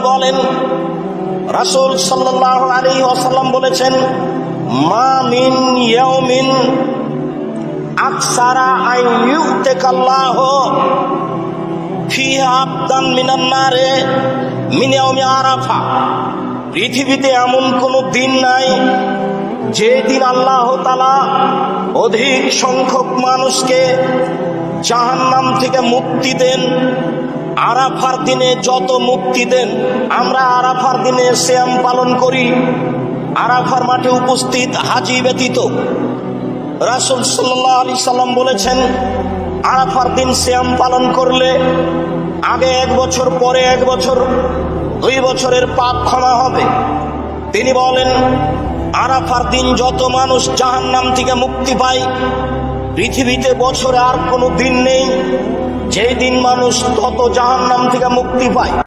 বলেন, রাসূল সাল্লাল্লাহু আলাইহি ওয়াসাল্লাম বলেছেন, মা মিন মিন আরাফা। পৃথিবীতে এমন কোনো দিন নাই যে দিন আল্লাহ তালা অধিক সংখ্যক মানুষকে জাহান্নাম থেকে মুক্তি দেন আরাফার দিনে যত মুক্তি দেন, আমরা আরাফার দিনে শ্যাম পালন করি। আরাফার মাঠে উপস্থিত হাজি ব্যতীত। রাসুল সাল্লাহ আলি সাল্লাম বলেছেন, আরাফার দিন শ্যাম পালন করলে আগে এক বছর, পরে এক বছর, দুই বছরের পাপ ক্ষমা হবে। তিনি বলেন, আরাফার দিন যত মানুষ জাহান্নাম থেকে মুক্তি পায়, পৃথিবীতে বছরে আর কোনো দিন নেই। যেই দিন মানুষ তত জাহান নাম থেকে মুক্তি পায়।